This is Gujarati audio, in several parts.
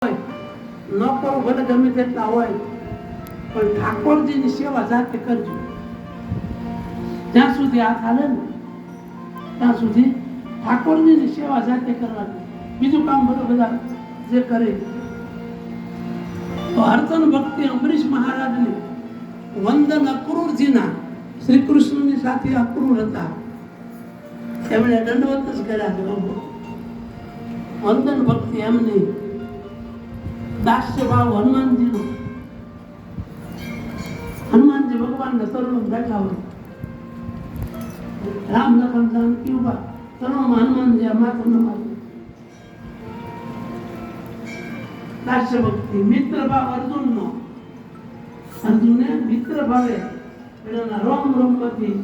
ન કરો ભલે ગમે તેટલા હોય, પણ ઠાકોરજીની સેવા જાતે કરજો. જ્યાં સુધી હાથ હાલે ને, ત્યાં સુધી ઠાકોરજીની સેવા જાતે કરવાની. બીજું કામ બધું બધા જે કરે. તો હરતન ભક્તિ અમરીશ મહારાજને વંદન અક્રૂરજીના શ્રી કૃષ્ણની સાથે અક્રૂર હતા. એમણે દંડવત જ કર્યા છે. વંદન ભક્તિ એમની દાસ્ય ભાવ હનુમાનજીનો હનુમાનજી ભગવાનને તરુણ બેઠા હોય રામ લખન જાનકી ઊભા તરુણમાં હનુમાનજી આ માથું નમાવ્યું દાસ્ય ભક્તિ મિત્ર ભાવ અર્જુનનો અર્જુને મિત્ર ભાવે એના રોમ રોમમાંથી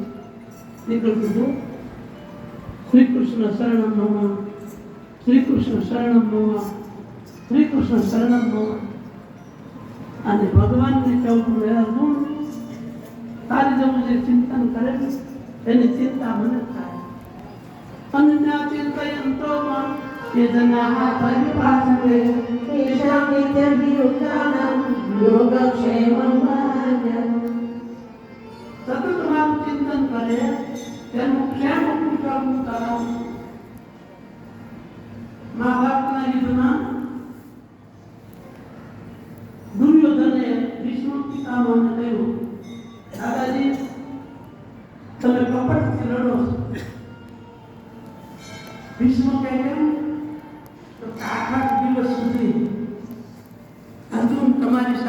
નીકળતું હતું શ્રી કૃષ્ણ શરણમ નમઃ શ્રી શરણમ નમઃ શ્રી કૃષ્ણ શરણમ નો અને ભગવાનને કહું મેળા નું તારી જવું જે ચિંતન કરે એની ચિંતા મને થાય. અન્ય ચિંતયંતોમાં ચેતના પરિપાસને સતત મારું ચિંતન કરે તેનું ક્ષેમ હું કરવું તારા મા બાપના યુદ્ધમાં ભીષ્મ પિતામહને કહ્યું દાદાજી તમે કપટથી લડો છો ભીષ્મ કહે કેમ તો કે આઠ આઠ દિવસ સુધી અર્જુન તમારી